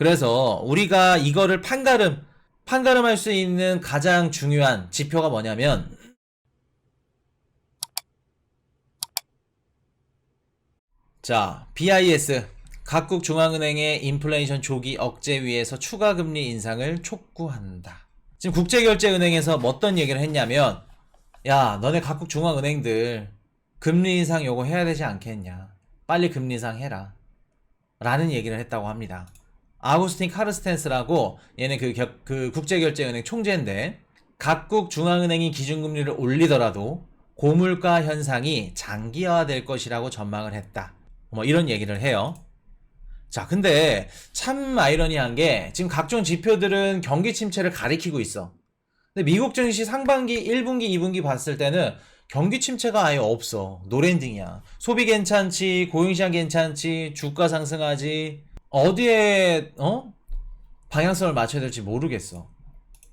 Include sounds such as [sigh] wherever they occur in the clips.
그래서 우리가 이거를 판가름, 판가름할 수 있는 가장 중요한 지표가 뭐냐면 자, BIS 각국 중앙은행의 인플레이션 조기 억제 위해서 추가 금리 인상을 촉구한다. 지금 국제결제은행에서 뭐 어떤 얘기를 했냐면 야, 너네 각국 중앙은행들 금리 인상 요거 해야 되지 않겠냐. 빨리 금리 인상 해라. 라는 얘기를 했다고 합니다. 아우스틴 카르스텐스라고 얘는 그, 겨- 그 국제결제은행 총재인데 각국 중앙은행이 기준금리를 올리더라도 고물가 현상이 장기화될 것이라고 전망을 했다. 뭐 이런 얘기를 해요. 자, 근데 참 아이러니한 게 지금 각종 지표들은 경기 침체를 가리키고 있어. 근데 미국 증시 상반기 1분기, 2분기 봤을 때는 경기 침체가 아예 없어. 노랜딩이야. 소비 괜찮지, 고용시장 괜찮지, 주가 상승하지. 어디에 어? 방향성을 맞춰야 될지 모르겠어.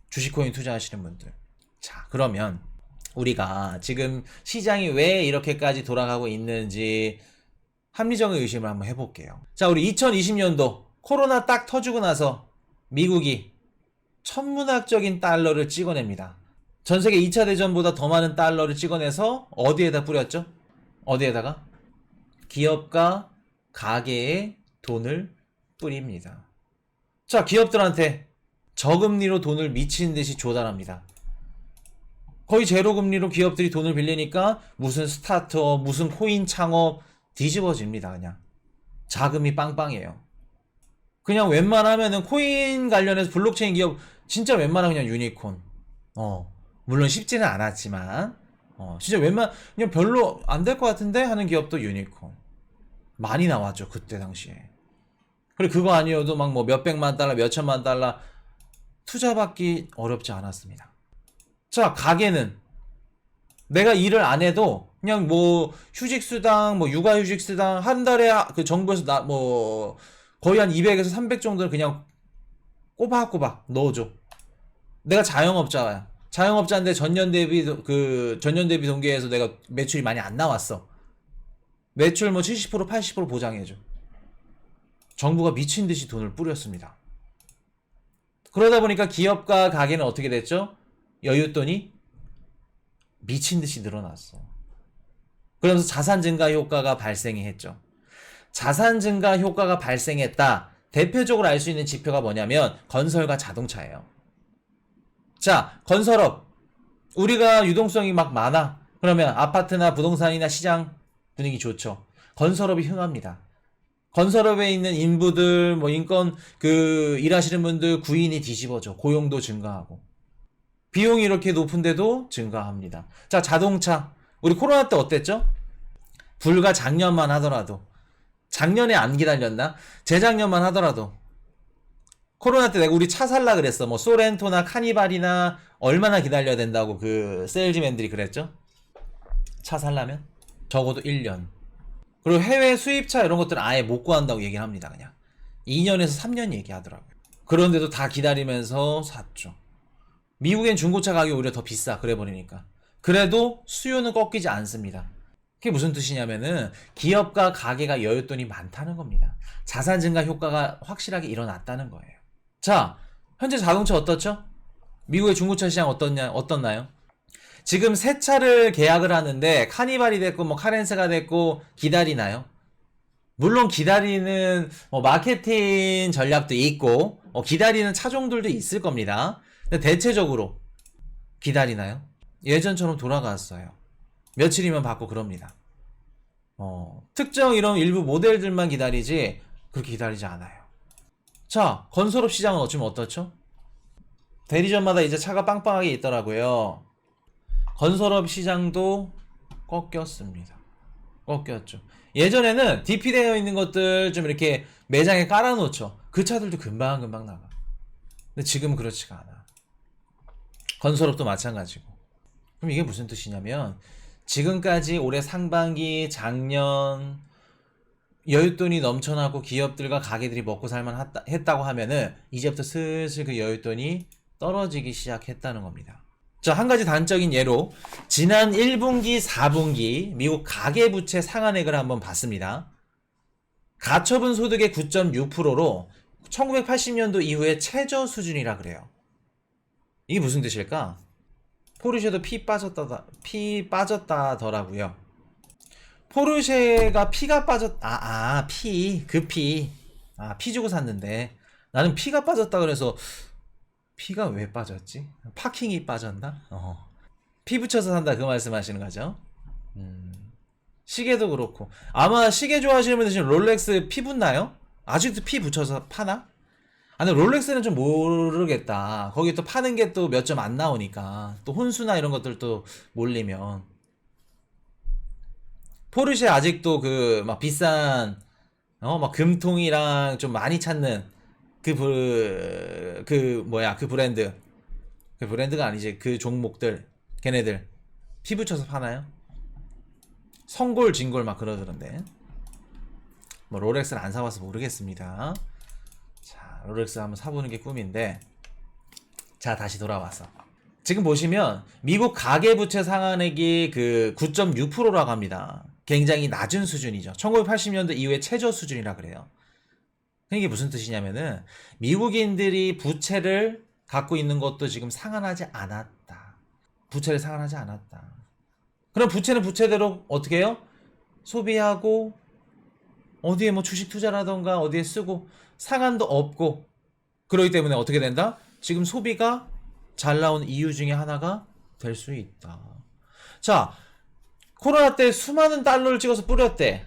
주식코인 투자하시는 분들. 자, 그러면 우리가 지금 시장이 왜 이렇게까지 돌아가고 있는지 합리적인 의심을 한번 해볼게요. 자, 우리 2020년도 코로나 딱 터지고 나서 미국이 천문학적인 달러를 찍어냅니다. 전 세계 2차 대전보다 더 많은 달러를 찍어내서 어디에다 뿌렸죠? 어디에다가? 기업과 가게에 돈을 뿌립니다. 자, 기업들한테 저금리로 돈을 미친 듯이 조달합니다. 거의 제로 금리로 기업들이 돈을 빌리니까 무슨 스타트업, 무슨 코인 창업 뒤집어집니다, 그냥. 자금이 빵빵해요. 그냥 웬만하면은 코인 관련해서 블록체인 기업 진짜 웬만하면 그냥 유니콘. 어. 물론 쉽지는 않았지만 어, 진짜 웬만 그냥 별로 안 될 것 같은데 하는 기업도 유니콘. 많이 나왔죠, 그때 당시에. 그리고 그거 아니어도 막 뭐 몇백만 달러, 몇천만 달러 투자받기 어렵지 않았습니다. 자, 가게는 내가 일을 안 해도 그냥 뭐 휴직수당, 뭐 육아휴직수당 한 달에 그 정부에서 나 뭐 거의 한 200에서 300 정도를 그냥 꼬박꼬박 넣어줘. 내가 자영업자야. 자영업자인데 전년 대비 도- 그 전년 대비 동기에서 내가 매출이 많이 안 나왔어. 매출 뭐 70% 80% 보장해줘. 정부가 미친 듯이 돈을 뿌렸습니다. 그러다 보니까 기업과 가게는 어떻게 됐죠? 여윳돈이 미친 듯이 늘어났어. 그러면서 자산 증가 효과가 발생이 했죠. 자산 증가 효과가 발생했다. 대표적으로 알 수 있는 지표가 뭐냐면 건설과 자동차예요. 자, 건설업. 우리가 유동성이 막 많아. 그러면 아파트나 부동산이나 시장 분위기 좋죠. 건설업이 흥합니다. 건설업에 있는 인부들, 뭐 인건 그 일하시는 분들 구인이 뒤집어져. 고용도 증가하고. 비용이 이렇게 높은데도 증가합니다. 자, 자동차. 우리 코로나 때 어땠죠? 불과 작년만 하더라도 작년에 안 기다렸나? 재작년만 하더라도 코로나 때 내가 우리 차 살라 그랬어. 뭐 소렌토나 카니발이나 얼마나 기다려야 된다고 그 세일즈맨들이 그랬죠? 차 살라면 적어도 1년. 그리고 해외 수입차 이런 것들은 아예 못 구한다고 얘기를 합니다. 그냥 2년에서 3년 얘기하더라고요. 그런데도 다 기다리면서 샀죠. 미국엔 중고차 가격이 오히려 더 비싸. 그래 버리니까. 그래도 수요는 꺾이지 않습니다. 그게 무슨 뜻이냐면은 기업과 가게가 여윳돈이 많다는 겁니다. 자산 증가 효과가 확실하게 일어났다는 거예요. 자, 현재 자동차 어떻죠? 미국의 중고차 시장 어떻냐, 어떻나요? 지금 새 차를 계약을 하는데 카니발이 됐고 뭐 카렌스가 됐고 기다리나요? 물론 기다리는 뭐 마케팅 전략도 있고 어, 기다리는 차종들도 있을 겁니다. 근데 대체적으로 기다리나요? 예전처럼 돌아갔어요. 며칠이면 받고 그럽니다. 어, 특정 이런 일부 모델들만 기다리지 그렇게 기다리지 않아요. 자, 건설업 시장은 어쩌면 어떻죠? 대리점마다 이제 차가 빵빵하게 있더라고요. 건설업 시장도 꺾였습니다. 꺾였죠. 예전에는 DP 되어 있는 것들 좀 이렇게 매장에 깔아놓죠. 그 차들도 금방금방 나가. 근데 지금은 그렇지가 않아. 건설업도 마찬가지고. 그럼 이게 무슨 뜻이냐면 지금까지 올해 상반기 작년 여윳돈이 넘쳐나고 기업들과 가게들이 먹고 살만 했다- 했다고 하면은 이제부터 슬슬 그 여윳돈이 떨어지기 시작했다는 겁니다. 자, 한 가지 단적인 예로 지난 1분기, 4분기 미국 가계부채 상한액을 한번 봤습니다. 가처분 소득의 9.6%로 1980년도 이후에 최저 수준이라 그래요. 이게 무슨 뜻일까? 포르쉐도 피 빠졌다 피 빠졌다더라고요. 포르쉐가 피가 빠졌 아아 피 그 피. 아피 주고 샀는데 나는 피가 빠졌다 그래서 피가 왜 빠졌지? 파킹이 빠졌나? 어. 피 붙여서 산다 그 말씀하시는 거죠? 음. 시계도 그렇고 아마 시계 좋아하시는 분들 지금 롤렉스 피 붙나요? 아직도 피 붙여서 파나? 아 근데 롤렉스는 좀 모르겠다. 거기 또 파는 게 또 몇 점 안 나오니까 또 혼수나 이런 것들 또 몰리면 포르쉐 아직도 그 막 비싼 어 막 금통이랑 좀 많이 찾는 그, 브, 그 뭐야 그 브랜드. 그 브랜드가 아니지. 그 종목들. 걔네들. 피 붙여서 파나요? 성골 진골 막 그러더던데. 뭐 롤렉스는 안 사봐서 모르겠습니다. 자 롤렉스 한번 사보는 게 꿈인데. 자 다시 돌아와서. 지금 보시면 미국 가계부채 상한액이 그 9.6%라고 합니다. 굉장히 낮은 수준이죠. 1980년도 이후에 최저 수준이라 그래요 이게 무슨 뜻이냐면은 미국인들이 부채를 갖고 있는 것도 지금 상한하지 않았다. 부채를 상한하지 않았다. 그럼 부채는 부채대로 어떻게 해요? 소비하고 어디에 뭐 주식 투자라던가 어디에 쓰고 상한도 없고 그러기 때문에 어떻게 된다? 지금 소비가 잘 나온 이유 중에 하나가 될 수 있다. 자, 코로나 때 수많은 달러를 찍어서 뿌렸대.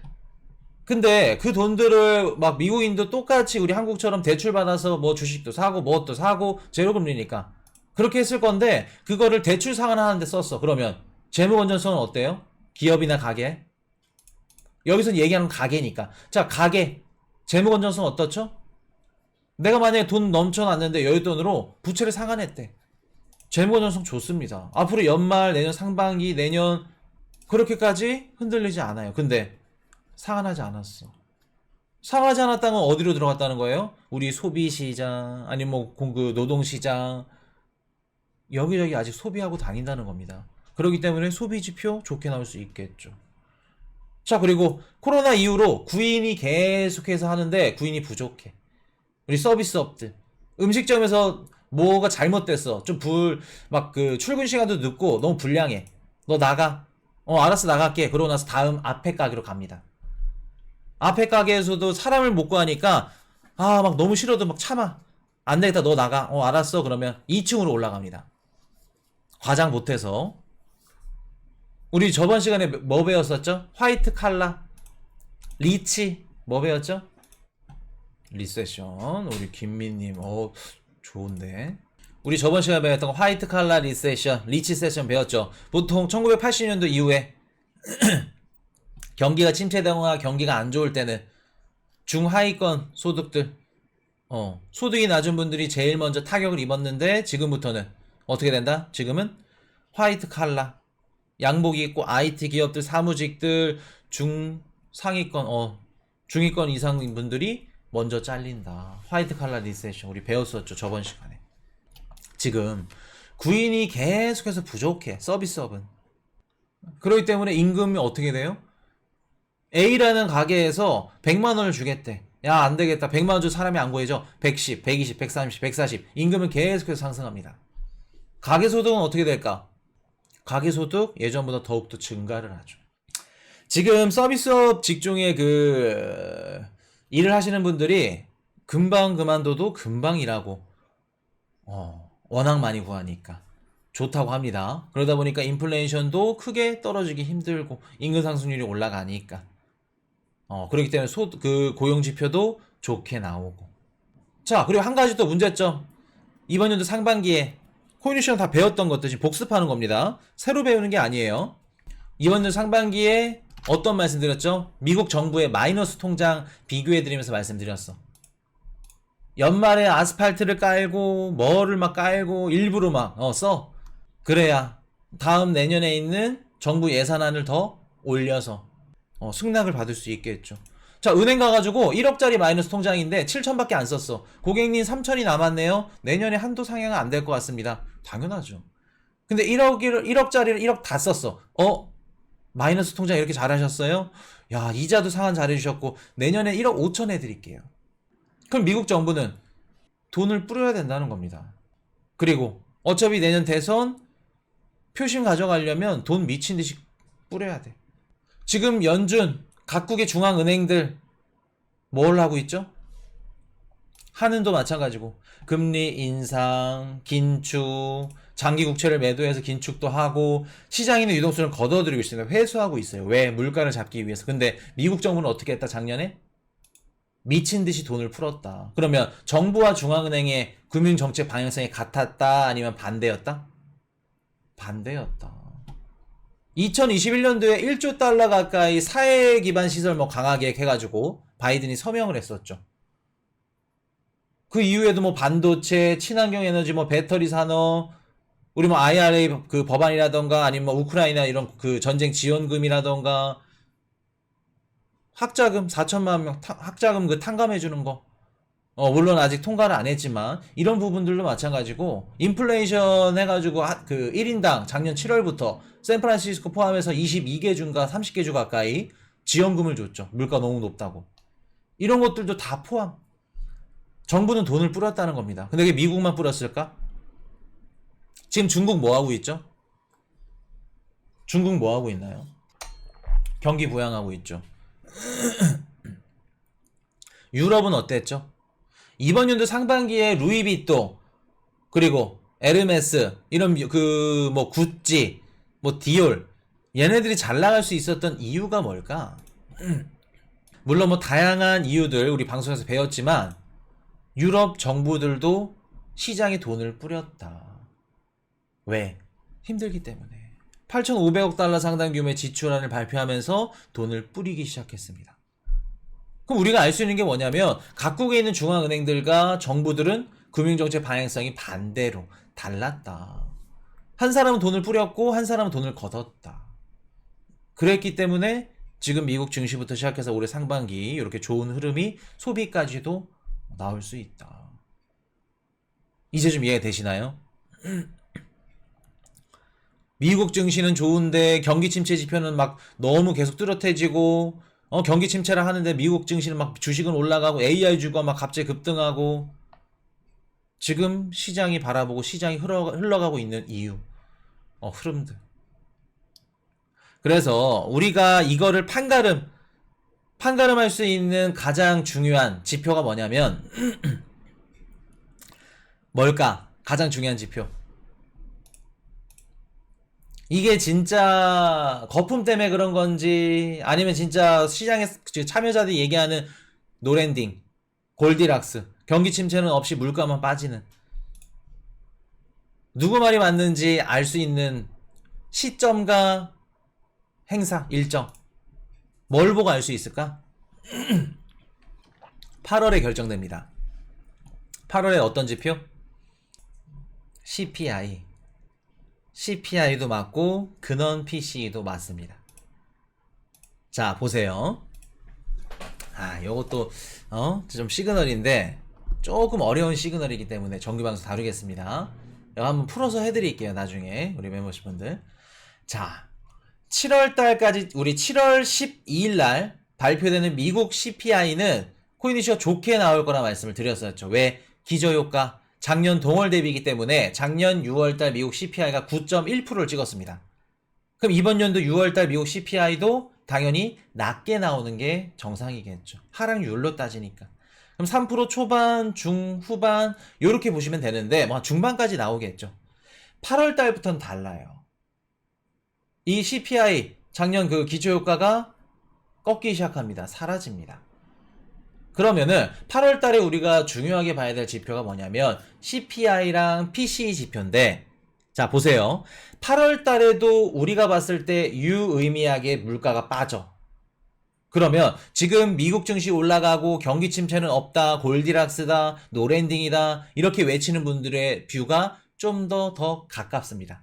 근데 그 돈들을 막 미국인도 똑같이 우리 한국처럼 대출 받아서 뭐 주식도 사고 무엇도 사고 제로금리니까 그렇게 했을 건데 그거를 대출 상환하는데 썼어. 그러면 재무 건전성은 어때요? 기업이나 가게? 여기서 얘기하는 가게니까. 자, 가게 재무 건전성 어떻죠? 내가 만약에 돈 넘쳐났는데 여윳돈으로 부채를 상환했대. 재무 건전성 좋습니다. 앞으로 연말, 내년 상반기, 내년 그렇게까지 흔들리지 않아요. 근데 상한하지 않았어. 상하지 않았다는 건 어디로 들어갔다는 거예요? 우리 소비 시장, 아니면 뭐 공그 노동 시장, 여기저기 아직 소비하고 다닌다는 겁니다. 그렇기 때문에 소비 지표 좋게 나올 수 있겠죠. 자, 그리고 코로나 이후로 구인이 계속해서 하는데 구인이 부족해. 우리 서비스업들. 음식점에서 뭐가 잘못됐어. 좀 불, 막 그 출근 시간도 늦고 너무 불량해. 너 나가. 어, 알았어, 나갈게. 그러고 나서 다음 앞에 가게로 갑니다. 앞에 가게에서도 사람을 못 구하니까 아 막 너무 싫어도 막 참아. 안 되겠다 너 나가. 어 알았어. 그러면 2층으로 올라갑니다. 과장 못해서. 우리 저번 시간에 뭐 배웠었죠? 화이트 칼라 리치 뭐 배웠죠? 리세션. 우리 김민님 어 좋은데. 우리 저번 시간에 배웠던 거 화이트 칼라 리세션 리치 세션 배웠죠? 보통 1980년도 이후에 경기가 침체되거나 경기가 안 좋을 때는 중하위권 소득들 어, 소득이 낮은 분들이 제일 먼저 타격을 입었는데 지금부터는 어떻게 된다? 지금은 화이트 칼라 양복 입고 IT 기업들 사무직들 중 상위권 어 중위권 이상인 분들이 먼저 잘린다. 화이트 칼라 리세션 우리 배웠었죠 저번 시간에. 지금 구인이 계속해서 부족해 서비스업은. 그렇기 때문에 임금이 어떻게 돼요? A라는 가게에서 100만 원을 주겠대. 야, 안 되겠다. 100만 원 줄 사람이 안 구해져. 110, 120, 130, 140. 임금은 계속해서 상승합니다. 가계 소득은 어떻게 될까? 가계 소득 예전보다 더욱더 증가를 하죠. 지금 서비스업 직종의 그 일을 하시는 분들이 금방 그만둬도 금방 일하고 어, 워낙 많이 구하니까 좋다고 합니다. 그러다 보니까 인플레이션도 크게 떨어지기 힘들고 임금 상승률이 올라가니까 어, 그렇기 때문에 소, 그 고용 지표도 좋게 나오고. 자, 그리고 한 가지 또 문제점. 이번 연도 상반기에 코인유 시장 다 배웠던 것들 지금 복습하는 겁니다. 새로 배우는 게 아니에요. 이번 연도 상반기에 어떤 말씀 드렸죠? 미국 정부의 마이너스 통장 비교해 드리면서 말씀드렸어. 연말에 아스팔트를 깔고 뭐를 막 깔고 일부러 막 어, 써. 그래야 다음 내년에 있는 정부 예산안을 더 올려서 어, 승낙을 받을 수 있겠죠. 자, 은행 가가지고 1억짜리 마이너스 통장인데 7천밖에 안 썼어. 고객님 3천이 남았네요. 내년에 한도 상향은 안 될 것 같습니다. 당연하죠. 근데 1억, 1억, 짜리를 1억 다 썼어. 어? 마이너스 통장 이렇게 잘하셨어요? 야, 이자도 상환 잘해주셨고, 내년에 1억 5천 해드릴게요. 그럼 미국 정부는 돈을 뿌려야 된다는 겁니다. 그리고 어차피 내년 대선 표심 가져가려면 돈 미친 듯이 뿌려야 돼. 지금 연준 각국의 중앙은행들 뭘 하고 있죠? 하는도 마찬가지고 금리 인상, 긴축, 장기 국채를 매도해서 긴축도 하고 시장에 있는 유동성을 걷어들이고 있습니다. 회수하고 있어요. 왜? 물가를 잡기 위해서. 근데 미국 정부는 어떻게 했다 작년에? 미친 듯이 돈을 풀었다. 그러면 정부와 중앙은행의 금융 정책 방향성이 같았다? 아니면 반대였다? 반대였다. 2021년도에 1조 달러 가까이 사회 기반 시설 뭐 계획 해가지고 바이든이 서명을 했었죠. 그 이후에도 뭐 반도체, 친환경 에너지, 뭐 배터리 산업, 우리 뭐 IRA 그 법안이라던가 아니면 뭐 우크라이나 이런 그 전쟁 지원금이라던가 학자금 4천만 명 타- 학자금 그 탕감해 주는 거. 어 물론 아직 통과를 안 했지만 이런 부분들도 마찬가지고 인플레이션 해가지고 하- 그 1인당 작년 7월부터 샌프란시스코 포함해서 22개 주인가 30개 주 가까이 지원금을 줬죠. 물가 너무 높다고. 이런 것들도 다 포함. 정부는 돈을 뿌렸다는 겁니다. 근데 그게 미국만 뿌렸을까? 지금 중국 뭐 하고 있죠? 중국 뭐 하고 있나요? 경기 부양하고 있죠. [clears throat] 유럽은 어땠죠? 이번 연도 상반기에 루이비또 그리고 에르메스 이런 그 뭐 구찌 뭐 디올 얘네들이 잘 나갈 수 있었던 이유가 뭘까? [clears throat] 물론 뭐 다양한 이유들 우리 방송에서 배웠지만 유럽 정부들도 시장에 돈을 뿌렸다. 왜? 힘들기 때문에. 8,500억 달러 상당 규모의 지출안을 발표하면서 돈을 뿌리기 시작했습니다. 그럼 우리가 알 수 있는 게 뭐냐면 각국에 있는 중앙은행들과 정부들은 금융정책 방향성이 반대로 달랐다. 한 사람은 돈을 뿌렸고 한 사람은 돈을 걷었다. 그랬기 때문에 지금 미국 증시부터 시작해서 올해 상반기 이렇게 좋은 흐름이 소비까지도 나올 수 있다. 이제 좀 이해가 되시나요? 미국 증시는 좋은데 경기 침체 지표는 막 너무 계속 뚜렷해지고 어 경기 침체를 하는데 미국 증시는 막 주식은 올라가고 AI 주가 막 갑자기 급등하고 지금 시장이 바라보고 시장이 흘러, 흘러가고 있는 이유. 어 흐름들. 그래서 우리가 이거를 판가름 판가름할 수 있는 가장 중요한 지표가 뭐냐면 [clears throat] 뭘까? 가장 중요한 지표 이게 진짜 거품 때문에 그런 건지 아니면 진짜 시장에 참여자들이 얘기하는 노랜딩, 골디락스, 경기 침체는 없이 물가만 빠지는 누구 말이 맞는지 알 수 있는 시점과 행사, 일정 뭘 보고 알 수 있을까? [clears throat] 8월에 결정됩니다. 8월에 어떤 지표? CPI CPI도 맞고 근원 PC도 맞습니다. 자 보세요. 아 요것도 어 좀 시그널인데 조금 어려운 시그널이기 때문에 정규 방송 다루겠습니다. 이거 한번 풀어서 해드릴게요 나중에 우리 멤버십 분들. 자 7월 달까지 우리 7월 12일 날 발표되는 미국 CPI는 코인이슈가 좋게 나올 거라 말씀을 드렸었죠. 왜 기저효과 작년 동월 대비이기 때문에 작년 6월달 미국 CPI가 9.1%를 찍었습니다. 그럼 이번 연도 6월달 미국 CPI도 당연히 낮게 나오는 게 정상이겠죠. 하락률로 따지니까. 그럼 3% 초반, 중, 후반 이렇게 보시면 되는데 뭐 중반까지 나오겠죠. 8월 달부터는 달라요. 이 CPI 작년 그 기초 효과가 꺾기 시작합니다. 사라집니다. 그러면은 8월 달에 우리가 중요하게 봐야 될 지표가 뭐냐면 CPI랑 PCE 지표인데 자 보세요. 8월 달에도 우리가 봤을 때 유의미하게 물가가 빠져. 그러면 지금 미국 증시 올라가고 경기 침체는 없다, 골디락스다, 노랜딩이다 이렇게 외치는 분들의 뷰가 좀 더더 가깝습니다.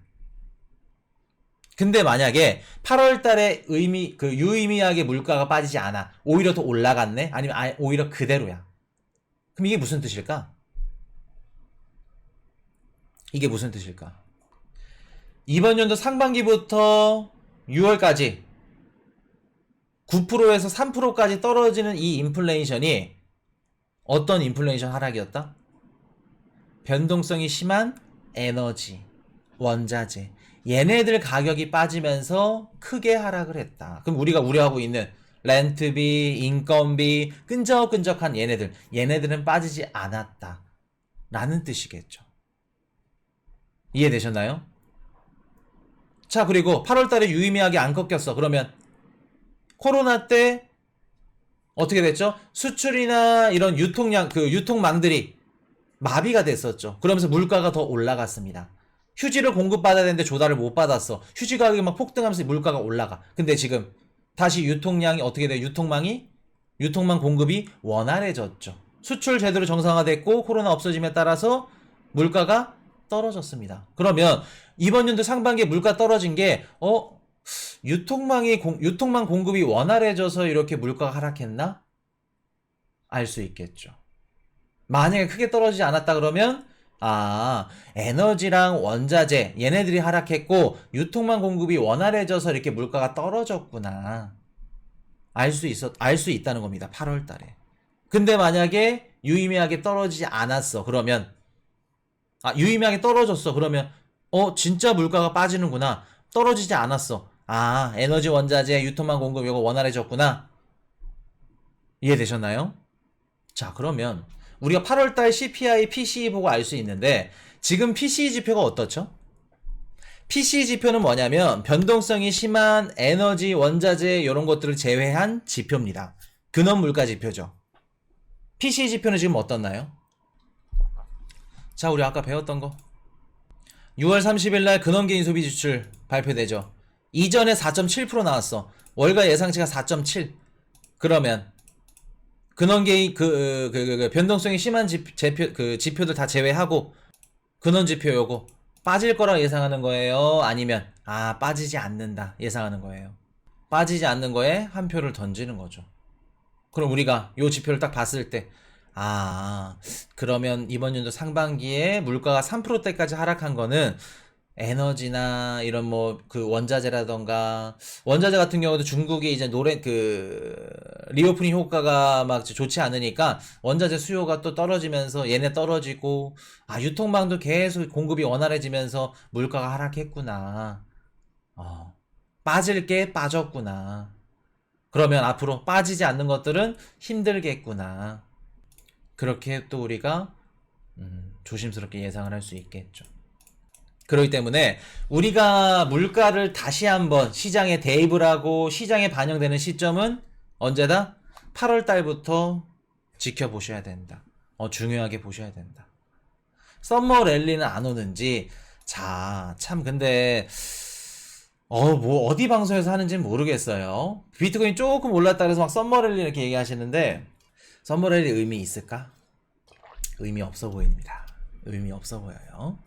근데 만약에 8월 달에 의미, 그 유의미하게 물가가 빠지지 않아. 오히려 더 올라갔네? 아니면 아예 오히려 그대로야. 그럼 이게 무슨 뜻일까? 이게 무슨 뜻일까? 이번 연도 상반기부터 6월까지 9%에서 3%까지 떨어지는 이 인플레이션이 어떤 인플레이션 하락이었다? 변동성이 심한 에너지, 원자재. 얘네들 가격이 빠지면서 크게 하락을 했다. 그럼 우리가 우려하고 있는 렌트비, 인건비, 끈적끈적한 얘네들. 얘네들은 빠지지 않았다. 라는 뜻이겠죠. 이해되셨나요? 자, 그리고 8월 달에 유의미하게 안 꺾였어. 그러면 코로나 때 어떻게 됐죠? 수출이나 이런 유통량, 그 유통망들이 마비가 됐었죠. 그러면서 물가가 더 올라갔습니다. 휴지를 공급받아야 되는데 조달을 못 받았어. 휴지 가격이 막 폭등하면서 물가가 올라가. 근데 지금 다시 유통량이 어떻게 돼? 유통망이 유통망 공급이 원활해졌죠. 수출 제대로 정상화됐고 코로나 없어짐에 따라서 물가가 떨어졌습니다. 그러면 이번 연도 상반기에 물가 떨어진 게 어? 유통망이 공- 유통망 공급이 원활해져서 이렇게 물가가 하락했나? 알 수 있겠죠. 만약에 크게 떨어지지 않았다 그러면 아 에너지랑 원자재 얘네들이 하락했고 유통망 공급이 원활해져서 이렇게 물가가 떨어졌구나. 알 수 있었 알 수 있다는 겁니다 8월 달에. 근데 만약에 유의미하게 떨어지지 않았어 그러면. 아 유의미하게 떨어졌어 그러면. 어 진짜 물가가 빠지는구나. 떨어지지 않았어. 아 에너지 원자재 유통망 공급 이거 원활해졌구나. 이해되셨나요? 자, 그러면 우리가 8월달 CPI, PCE 보고 알 수 있는데 지금 PCE 지표가 어떻죠? PCE 지표는 뭐냐면 변동성이 심한 에너지, 원자재 이런 것들을 제외한 지표입니다. 근원 물가 지표죠. PCE 지표는 지금 어떻나요? 자, 우리 아까 배웠던 거. 6월 30일 날 근원 개인 소비 지출 발표되죠. 이전에 4.7% 나왔어. 월가 예상치가 4.7. 그러면 근원 개인 그, 그, 그, 그 변동성이 심한 지, 지표 그 지표들 다 제외하고 근원 지표 요거 빠질 거라 예상하는 거예요. 아니면 아 빠지지 않는다 예상하는 거예요. 빠지지 않는 거에 한 표를 던지는 거죠. 그럼 우리가 요 지표를 딱 봤을 때 아, 그러면 이번 연도 상반기에 물가가 3%대까지 하락한 거는 에너지나 이런 뭐 그 원자재라던가 원자재 같은 경우도 중국이 이제 노래 그 리오프닝 효과가 막 좋지 않으니까 원자재 수요가 또 떨어지면서 얘네 떨어지고 아 유통망도 계속 공급이 원활해지면서 물가가 하락했구나. 어, 빠질 게 빠졌구나. 그러면 앞으로 빠지지 않는 것들은 힘들겠구나. 그렇게 또 우리가 음, 조심스럽게 예상을 할 수 있겠죠. 그렇기 때문에 우리가 물가를 다시 한번 시장에 대입을 하고 시장에 반영되는 시점은 언제다? 8월 달부터 지켜보셔야 된다. 어, 중요하게 보셔야 된다. 썸머 랠리는 안 오는지 자, 참 근데 어, 뭐 어디 방송에서 하는지는 모르겠어요. 비트코인 조금 올랐다 그래서 막 썸머 랠리 이렇게 얘기하시는데 썸머 랠리 의미 있을까? 의미 없어 보입니다. 의미 없어 보여요.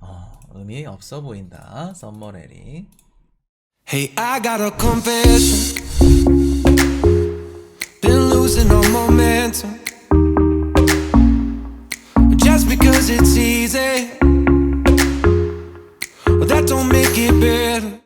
어, 의미 없어 보인다. 썸머레리. Hey, I got a confession. Been losing all momentum. Just because it's easy, well, that don't make it better.